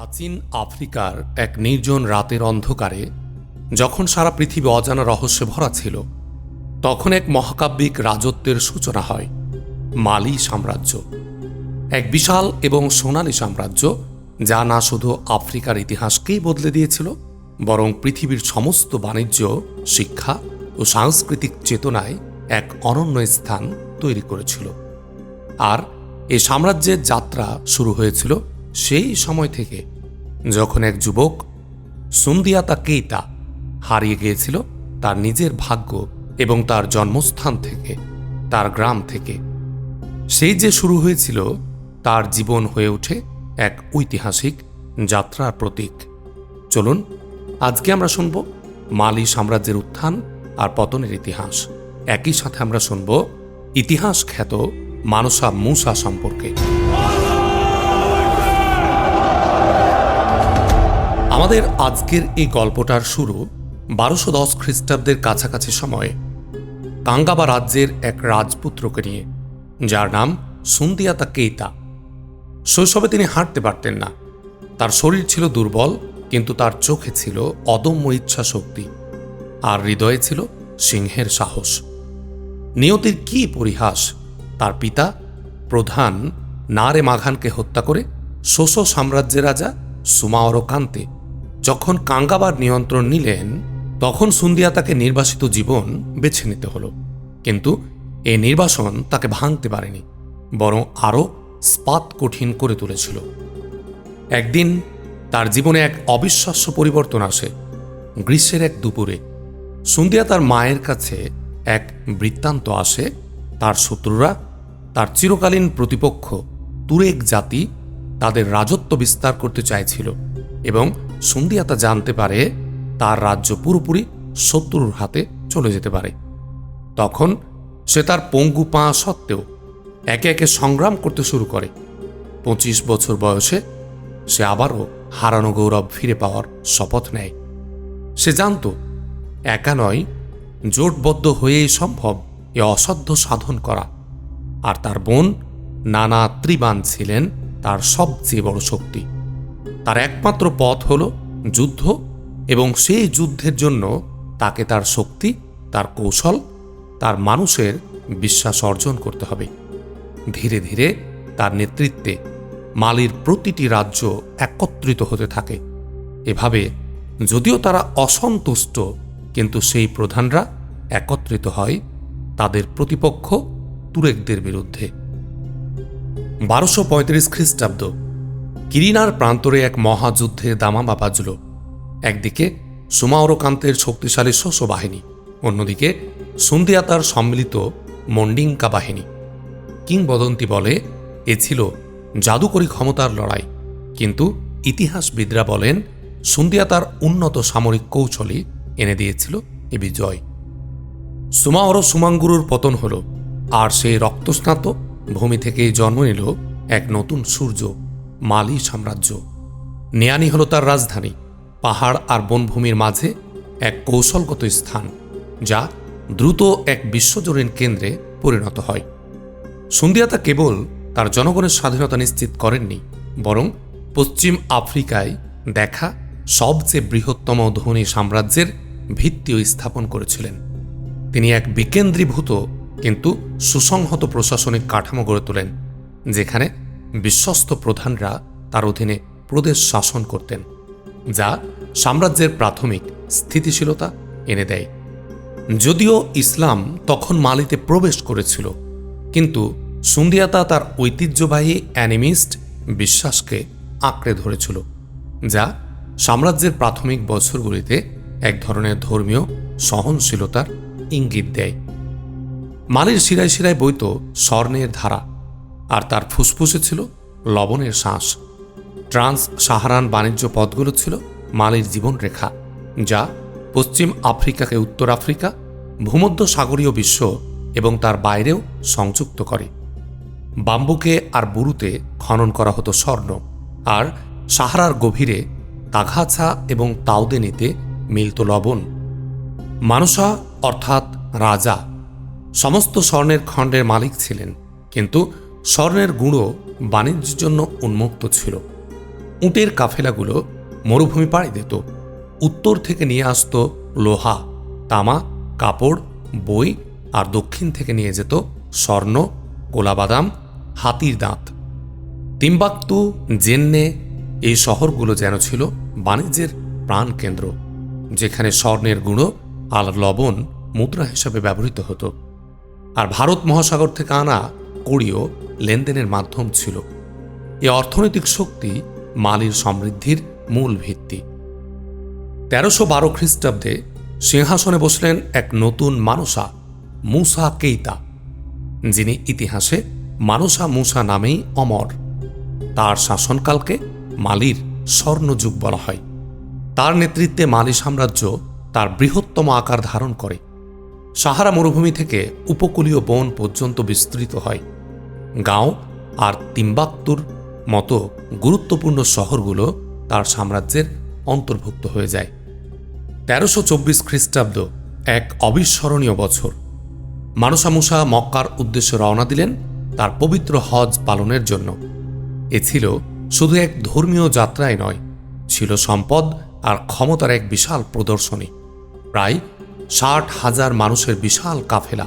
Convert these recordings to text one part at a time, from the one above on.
প্রাচীন আফ্রিকার এক নির্জন রাতের অন্ধকারে, যখন সারা পৃথিবী অজানা রহস্যে ভরা ছিল, তখন এক মহাকাব্যিক রাজত্বের সূচনা হয়, মালি সাম্রাজ্য। এক বিশাল এবং সোনালী সাম্রাজ্য, যা না শুধু আফ্রিকার ইতিহাসকেই বদলে দিয়েছিল, বরং পৃথিবীর সমস্ত বাণিজ্য, শিক্ষা ও সাংস্কৃতিক চেতনায় এক অনন্য স্থান তৈরি করেছিল। আর এই সাম্রাজ্যের যাত্রা শুরু হয়েছিল সেই সময় থেকে যখন এক যুবক সুন্দিয়াতা কেইতা হারিয়ে গিয়েছিল, তার নিজের ভাগ্য এবং তার জন্মস্থান থেকে, তার গ্রাম থেকে, সেই যে শুরু হয়েছিল তার জীবন হয়ে ওঠে এক ঐতিহাসিক যাত্রার প্রতীক। চলুন, আজকে আমরা শুনব মালি সাম্রাজ্যের উত্থান আর পতনের ইতিহাস। একই সাথে আমরা শুনব ইতিহাস খ্যাত মানসা মুসা সম্পর্কে। আমাদের আজকের এই গল্পটার শুরু বারোশো দশ খ্রিস্টাব্দের কাছাকাছি সময়ে কাঙ্গাবা রাজ্যের এক রাজপুত্রকে নিয়ে, যার নাম সুন্দিয়াতা কেইতা। শৈশবে তিনি হাঁটতে পারতেন না। তার শরীর ছিল দুর্বল, কিন্তু তার চোখে ছিল অদম্য ইচ্ছা শক্তি আর হৃদয়ে ছিল সিংহের সাহস। নিয়তির কি পরিহাস? তার পিতা, প্রধান নারে মাঘানকে হত্যা করে শোষ সাম্রাজ্যের রাজা সুমাওরো কান্তে যখন কাঙ্গাবার নিয়ন্ত্রণ নিলেন, তখন সুন্দিয়া তাকে নির্বাসিত জীবন বেছে নিতে হলো। কিন্তু এই নির্বাসন তাকে ভাঙতে পারেনি, বরং আরও স্পাত কঠিন করে তুলেছিল। একদিন তার জীবনে এক অবিশ্বাস্য পরিবর্তন আসে। গ্রীষ্মের এক দুপুরে সন্ধ্যা তার মায়ের কাছে এক বৃত্তান্ত আসে। তার শত্রুরা, তার চিরকালীন প্রতিপক্ষ তুরেক জাতি তাদের রাজত্ব বিস্তার করতে চাইছিল এবং সন্ধিয়া তা জানতে পারে, তার রাজ্য পুরোপুরি শত্রুর হাতে চলে যেতে পারে। তখন সে তার পঙ্গু পা সত্ত্বেও একে একে সংগ্রাম করতে শুরু করে। পঁচিশ বছর বয়সে সে আবারও হারানো গৌরব ফিরে পাওয়ার শপথ নেয়। সে জানত, একা নয়, জোটবদ্ধ হয়েই সম্ভব এ অসাধ্য সাধন করা। আর তার বোন নানা ত্রিবান ছিলেন তার সবচেয়ে বড় শক্তি। তার একমাত্র পথ হল যুদ্ধ এবং সেই যুদ্ধের জন্য তাকে তার শক্তি, তার কৌশল, তার মানুষের বিশ্বাস অর্জন করতে হবে। ধীরে ধীরে তার নেতৃত্বে মালির প্রতিটি রাজ্য একত্রিত হতে থাকে। এভাবে যদিও তারা অসন্তুষ্ট, কিন্তু সেই প্রধানরা একত্রিত হয় তাদের প্রতিপক্ষ তুরেকদের বিরুদ্ধে। বারোশো পঁয়ত্রিশ খ্রিস্টাব্দ কিরিনার প্রান্তরে এক মহাযুদ্ধের দামামা বাজল একদিকে সুমাওরকান্তের শক্তিশালী শস্য বাহিনী, অন্যদিকে সুন্দিয়াতার সম্মিলিত মন্ডিঙ্কা বাহিনী। কিংবদন্তি বলে, এ ছিল জাদুকরী ক্ষমতার লড়াই, কিন্তু ইতিহাসবিদরা বলেন, সুন্দিয়াতার উন্নত সামরিক কৌশলই এনে দিয়েছিল এ বিজয়। সুমাওর সুমাঙ্গুরুর পতন হল, আর সেই রক্তস্নাত ভূমি থেকেই জন্ম নিল এক নতুন সূর্য। মালি সাম্রাজ্য। নেয়ানি হল তার রাজধানী, পাহাড় আর বনভূমির মাঝে এক কৌশলগত স্থান, যা দ্রুত এক বিশ্বজনীন কেন্দ্রে পরিণত হয়। সন্ধিয়াতা কেবল তার জনগণের স্বাধীনতা নিশ্চিত করেননি, বরং পশ্চিম আফ্রিকায় দেখা সবচেয়ে বৃহত্তম ধনী সাম্রাজ্যের ভিত্তিও স্থাপন করেছিলেন। তিনি এক বিকেন্দ্রীভূত কিন্তু সুসংহত প্রশাসনিক কাঠামো গড়ে তোলেন, যেখানে বিশ্বস্ত প্রধানরা তার অধীনে প্রদেশ শাসন করতেন, যা সাম্রাজ্যের প্রাথমিক স্থিতিশীলতা এনে দেয়। যদিও ইসলাম তখন মালিতে প্রবেশ করেছিল, কিন্তু সুন্দিয়াতা তার ঐতিহ্যবাহী অ্যানিমিস্ট বিশ্বাসকে আঁকড়ে ধরেছিল, যা সাম্রাজ্যের প্রাথমিক বছরগুলিতে এক ধরনের ধর্মীয় সহনশীলতার ইঙ্গিত দেয়। মালির শিরায় শিরায় বইত স্বর্ণের ধারা আর তার ফুসফুসে ছিল লবণের শ্বাস। ট্রান্স সাহারান বাণিজ্য পথগুলো ছিল মালির জীবনরেখা যা পশ্চিম আফ্রিকাকে উত্তর আফ্রিকা, ভূমধ্য সাগরীয় বিশ্ব এবং তার বাইরেও সংযুক্ত করে। বাম্বুকে আর বুরুতে খনন করা হতো স্বর্ণ, আর সাহারার গভীরে তাঘাছা এবং তাওদেনিতে মিলত লবণ। মানসা অর্থাৎ রাজা, সমস্ত স্বর্ণের খণ্ডের মালিক ছিলেন, কিন্তু স্বর্ণের গুঁড়ো বাণিজ্যের জন্য উন্মুক্ত ছিল। উটের কাফেলাগুলো মরুভূমি পাড়ি দিত। উত্তর থেকে নিয়ে আসত লোহা, তামা, কাপড়, বই আর দক্ষিণ থেকে নিয়ে যেত স্বর্ণ কোলাবাদাম হাতির দাঁত। তিম্বাক্তু, জেন্নে এই শহরগুলো যেন ছিল বাণিজ্যের প্রাণকেন্দ্র, যেখানে স্বর্ণের গুঁড়ো আর লবণ মুদ্রা হিসাবে ব্যবহৃত হতো। আর ভারত মহাসাগর থেকে আনা কড়িও লেনদেনের মাধ্যম ছিল। এ অর্থনৈতিক শক্তি মালির সমৃদ্ধির মূল ভিত্তি। তেরোশো বারো খ্রিস্টাব্দে সিংহাসনে বসলেন এক নতুন মানসা, মুসা কেইতা, যিনি ইতিহাসে মানসা মুসা নামেই অমর। তার শাসনকালকে মালির স্বর্ণযুগ বলা হয়। তার নেতৃত্বে মালি সাম্রাজ্য তার বৃহত্তম আকার ধারণ করে। সাহারা মরুভূমি থেকে উপকূলীয় বন পর্যন্ত বিস্তৃত হয়। গাঁও আর তিম্বাক্তুর মতো গুরুত্বপূর্ণ শহরগুলো তার সাম্রাজ্যের অন্তর্ভুক্ত হয়ে যায়। তেরোশো চব্বিশ খ্রিস্টাব্দ এক অবিস্মরণীয় বছর। মানসা মুসা মক্কার উদ্দেশ্যে রওনা দিলেন তার পবিত্র হজ পালনের জন্য। এ ছিল শুধু এক ধর্মীয় যাত্রাই নয়, ছিল সম্পদ আর ক্ষমতার এক বিশাল প্রদর্শনী। প্রায় ষাট হাজার মানুষের বিশাল কাফেলা,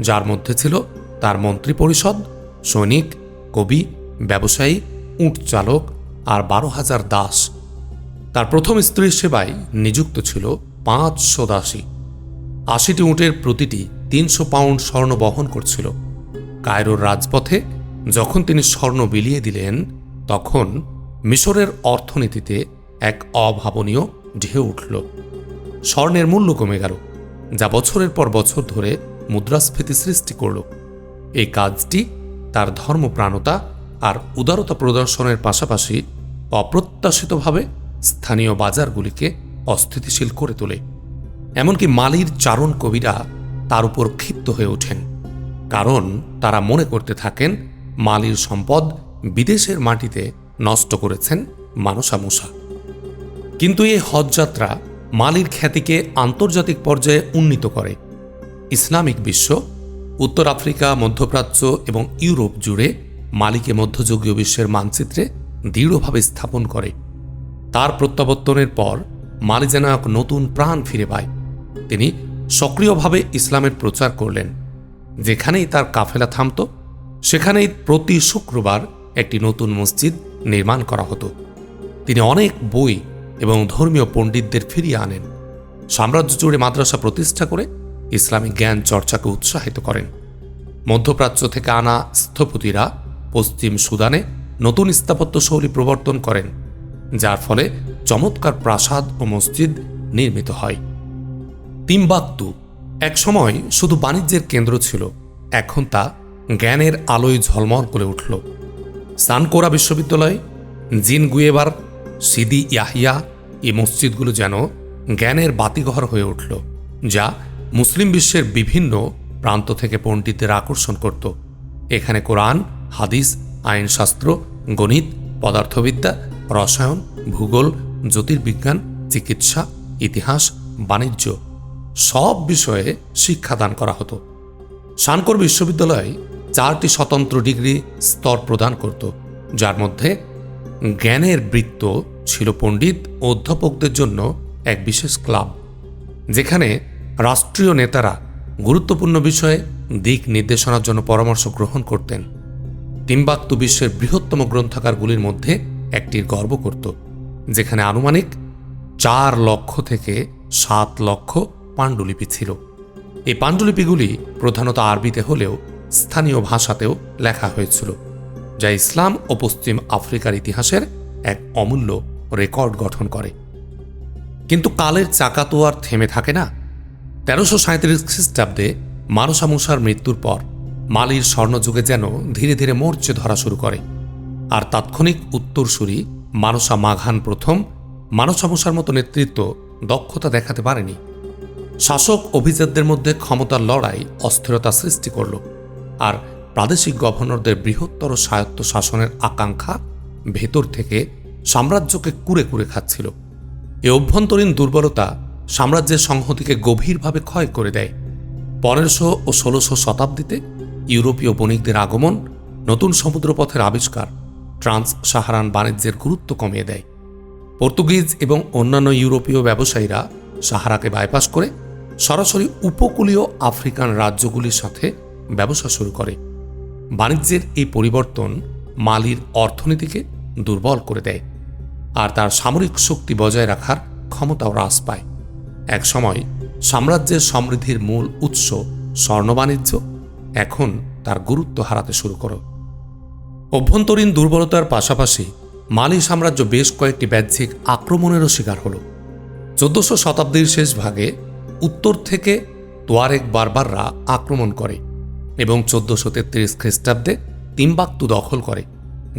যার মধ্যে ছিল তার মন্ত্রিপরিষদ সৈনিক, কবি, ব্যবসায়ী, উট চালক আর বারো হাজার দাস। তার প্রথম স্ত্রীর সেবায় নিযুক্ত ছিল পাঁচশো দাসী। আশিটি উটের প্রতিটি তিনশো পাউন্ড স্বর্ণ বহন করছিল। কায়রোর রাজপথে যখন তিনি স্বর্ণ বিলিয়ে দিলেন, তখন মিশরের অর্থনীতিতে এক অভাবনীয় ঢেউ উঠল। স্বর্ণের মূল্য কমে গেল, যা বছরের পর বছর ধরে মুদ্রাস্ফীতি সৃষ্টি করল। এই কাজটি তার ধর্মপ্রাণতা আর উদারতা প্রদর্শনের পাশাপাশি অপ্রত্যাশিতভাবে স্থানীয় বাজারগুলিকে অস্থিতিশীল করে তোলে। এমনকি মালির চারণ কবিরা তার উপর ক্ষিপ্ত হয়ে ওঠেন, কারণ তারা মনে করতে থাকেন মালির সম্পদ বিদেশের মাটিতে নষ্ট করেছেন মানসা মুসা। কিন্তু এই হজযাত্রা মালির খ্যাতিকে আন্তর্জাতিক পর্যায়ে উন্নীত করে। ইসলামিক বিশ্ব উত্তর আফ্রিকা, মধ্যপ্রাচ্য এবং ইউরোপ জুড়ে মালিকে মধ্যযুগীয় বিশ্বের মানচিত্রে দৃঢ়ভাবে স্থাপন করে। তার প্রত্যাবর্তনের পর মালি যেন এক নতুন প্রাণ ফিরে পায়। তিনি সক্রিয়ভাবে ইসলামের প্রচার করলেন। যেখানেই তার কাফেলা থামত, সেখানেই প্রতি শুক্রবার একটি নতুন মসজিদ নির্মাণ করা হতো। তিনি অনেক বই এবং ধর্মীয় পণ্ডিতদের ফিরিয়ে আনেন। সাম্রাজ্য জুড়ে মাদ্রাসা প্রতিষ্ঠা করে ইসলামিক জ্ঞান চর্চাকে উৎসাহিত করেন। মধ্যপ্রাচ্য থেকে আনা স্থপতিরা পশ্চিম সুদানে নতুন স্থাপত্য শৈলী প্রবর্তন করেন, যার ফলে চমৎকার প্রাসাদ ও মসজিদ নির্মিত হয়। তিম্বাক্তু একসময় শুধু বাণিজ্যের কেন্দ্র ছিল, এখন তা জ্ঞানের আলোয় ঝলমল করে উঠল। সানকোরা বিশ্ববিদ্যালয় জিন গুয়েবার সিদি ইয়াহিয়া এই মসজিদগুলো যেন জ্ঞানের বাতিঘর হয়ে উঠল, যা মুসলিম বিশ্বের বিভিন্ন প্রান্ত থেকে পণ্ডিতদের আকর্ষণ করত। এখানে কোরআন, হাদিস, আইনশাস্ত্র, গণিত, পদার্থবিদ্যা, রসায়ন, ভূগোল, জ্যোতির্বিজ্ঞান, চিকিৎসা, ইতিহাস, বাণিজ্য সব বিষয়ে শিক্ষাদান করা হতো। শানকর বিশ্ববিদ্যালয় চারটি স্বতন্ত্র ডিগ্রি স্তর প্রদান করত, যার মধ্যে জ্ঞানের বৃত্ত ছিল পণ্ডিত অধ্যাপকদের জন্য এক বিশেষ ক্লাব, যেখানে রাষ্ট্রীয় নেতারা গুরুত্বপূর্ণ বিষয়ে দিক নির্দেশনার জন্য পরামর্শ গ্রহণ করতেন। তিম্বাক্তু বিশ্বের বৃহত্তম গ্রন্থাগারগুলির মধ্যে একটির গর্ব করত, যেখানে আনুমানিক চার লক্ষ থেকে সাত লক্ষ পাণ্ডুলিপি ছিল। এই পাণ্ডুলিপিগুলি প্রধানত আরবিতে হলেও স্থানীয় ভাষাতেও লেখা হয়েছিল, যা ইসলাম ও পশ্চিম আফ্রিকার ইতিহাসের এক অমূল্য রেকর্ড গঠন করে। কিন্তু কালের চাকা তো আর থেমে থাকে না তেরোশো সাঁত্রিশ খ্রিস্টাব্দে মানসা মুসার মৃত্যুর পর মালির স্বর্ণযুগে যেন ধীরে ধীরে মরচে ধরা শুরু করে। আর তাৎক্ষণিক উত্তরসূরি মানসা মাঘান প্রথম মানসা মুসার মতো নেতৃত্ব দক্ষতা দেখাতে পারেনি। শাসক অভিজাতদের মধ্যে ক্ষমতার লড়াই অস্থিরতা সৃষ্টি করল আর প্রাদেশিক গভর্নরদের বৃহত্তর স্বায়ত্ত শাসনের আকাঙ্ক্ষা ভেতর থেকে সাম্রাজ্যকে কুরে কুরে খাচ্ছিল। এ অভ্যন্তরীণ দুর্বলতা সাম্রাজ্যের সংহতিকে গভীরভাবে ক্ষয় করে দেয়। পনেরোশো ও ষোলোশো শতাব্দীতে ইউরোপীয় বণিকদের আগমন নতুন সমুদ্রপথের আবিষ্কার ট্রান্স সাহারান বাণিজ্যের গুরুত্ব কমিয়ে দেয়। পর্তুগিজ এবং অন্যান্য ইউরোপীয় ব্যবসায়ীরা সাহারাকে বাইপাস করে সরাসরি উপকূলীয় আফ্রিকান রাজ্যগুলির সাথে ব্যবসা শুরু করে। বাণিজ্যের এই পরিবর্তন মালির অর্থনীতিকে দুর্বল করে দেয় আর তার সামরিক শক্তি বজায় রাখার ক্ষমতাও হ্রাস পায়। এক সময় সাম্রাজ্যের সমৃদ্ধির মূল উৎস স্বর্ণ বাণিজ্য এখন তার গুরুত্ব হারাতে শুরু করো। অভ্যন্তরীণ দুর্বলতার পাশাপাশি মালি সাম্রাজ্য বেশ কয়েকটি বাহ্যিক আক্রমণেরও শিকার হল। চোদ্দশো শতাব্দীর শেষ ভাগে উত্তর থেকে তোয়ারেক বারবাররা আক্রমণ করে এবং চোদ্দশো তেত্রিশ খ্রিস্টাব্দে তিম্বাক্তু দখল করে,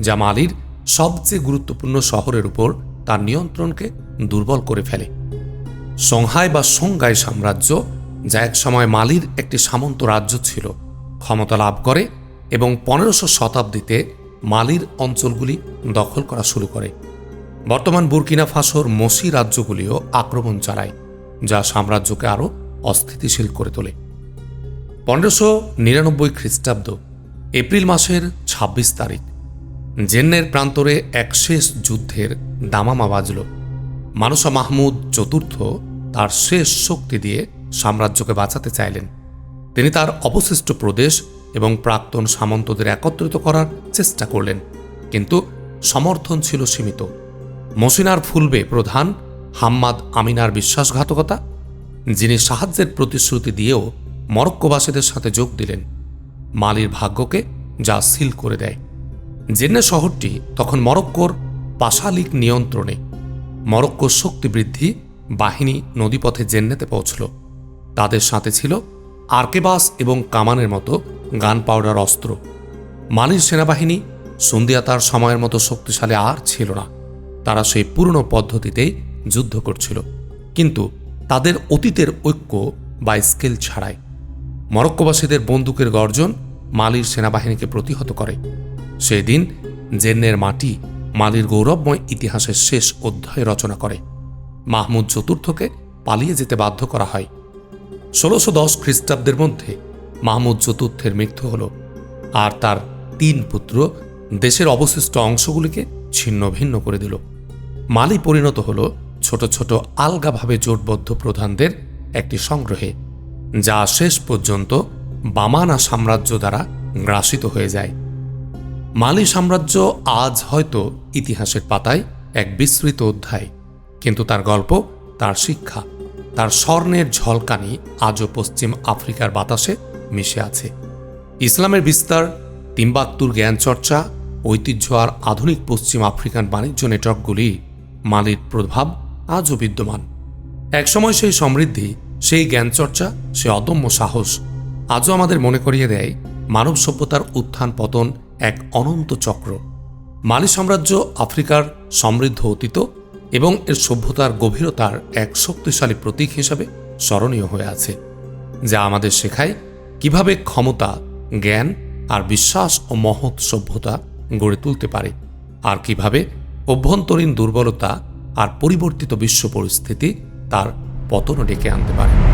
যা মালির সবচেয়ে গুরুত্বপূর্ণ শহরের উপর তার নিয়ন্ত্রণকে দুর্বল করে ফেলে। সংহাই বা সংগাই সাম্রাজ্য, যা এক সময় মালির একটি সামন্ত রাজ্য ছিল, ক্ষমতা লাভ করে এবং পনেরোশো শতাব্দীতে মালির অঞ্চলগুলি দখল করা শুরু করে। বর্তমান বুরকিনা ফাসোর মসি রাজ্যগুলিও আক্রমণ চালায়, যা সাম্রাজ্যকে আরও অস্থিতিশীল করে তোলে। পনেরোশো নিরানব্বই খ্রিস্টাব্দ, এপ্রিল মাসের ২৬ তারিখ, জেন্নের প্রান্তরে এক শেষ যুদ্ধের দামামা বাজল। মানসা মাহমুদ চতুর্থ তার শেষ শক্তি দিয়ে সাম্রাজ্যকে বাঁচাতে চাইলেন। তিনি তার অবশিষ্ট প্রদেশ এবং প্রাক্তন সামন্তদের একত্রিত করার চেষ্টা করলেন, কিন্তু সমর্থন ছিল সীমিত। মসিনার ফুলবে প্রধান হাম্মাদ আমিনার বিশ্বাসঘাতকতা, যিনি সাহায্যের প্রতিশ্রুতি দিয়েও মরক্কোবাসীদের সাথে যোগ দিলেন, মালির ভাগ্যকে যা সিল করে দেয়। জেন্নে শহরটি তখন মরক্কোর পাশালিক নিয়ন্ত্রণে মরক্কোর শক্তি বৃদ্ধি বাহিনী নদীপথে জেন্নেতে পৌঁছল। তাদের সাথে ছিল আর্কেবাস এবং কামানের মতো গান পাউডার অস্ত্র। মালির সেনাবাহিনী সন্ধিয়া তার সময়ের মতো শক্তিশালী আর ছিল না। তারা সেই পুরনো পদ্ধতিতেই যুদ্ধ করছিল। কিন্তু তাদের অতীতের ঐক্য বা স্কেল ছাড়াই। মরক্কোবাসীদের বন্দুকের গর্জন মালির সেনাবাহিনীকে প্রতিহত করে। সেই দিন জেন্নের মাটি মালির গৌরবময় ইতিহাসের শেষ অধ্যায় রচনা করে। মাহমুদ চতুর্থকে পালিয়ে যেতে বাধ্য করা হয়। ষোলোশো দশ খ্রিস্টাব্দের মধ্যে মাহমুদ চতুর্থের মৃত্যু হল আর তার তিন পুত্র দেশের অবশিষ্ট অংশগুলিকে ছিন্ন ভিন্ন করে দিল। মালি পরিণত হল ছোট ছোট আলগাভাবে জোটবদ্ধ প্রধানদের একটি সংগ্রহে, যা শেষ পর্যন্ত বামানা সাম্রাজ্য দ্বারা গ্রাসিত হয়ে যায়। মালি সাম্রাজ্য আজ হয়তো ইতিহাসের পাতায় এক বিস্তৃত অধ্যায়, কিন্তু তার গল্প, তার শিক্ষা, তার স্বর্ণের ঝলকানি আজও পশ্চিম আফ্রিকার বাতাসে মিশে আছে। ইসলামের বিস্তার তিম্বাক্তুর জ্ঞান চর্চা ঐতিহ্য আর আধুনিক পশ্চিম আফ্রিকান বাণিজ্য নেটওয়ার্কগুলি মালির প্রভাব আজও বিদ্যমান। একসময় সেই সমৃদ্ধি, সেই জ্ঞানচর্চা, সে অদম্য সাহস আজও আমাদের মনে করিয়ে দেয় মানব সভ্যতার উত্থান পতন এক অনন্ত চক্র। মালি সাম্রাজ্য আফ্রিকার সমৃদ্ধ অতীত এবং এর সভ্যতার গভীরতার এক শক্তিশালী প্রতীক হিসাবে স্মরণীয় হয়ে আছে, যা আমাদের শেখায় কীভাবে ক্ষমতা, জ্ঞান আর বিশ্বাস ও মহৎ সভ্যতা গড়ে তুলতে পারে, আর কীভাবে অভ্যন্তরীণ দুর্বলতা আর পরিবর্তিত বিশ্ব পরিস্থিতি তার পতন ডেকে আনতে পারে।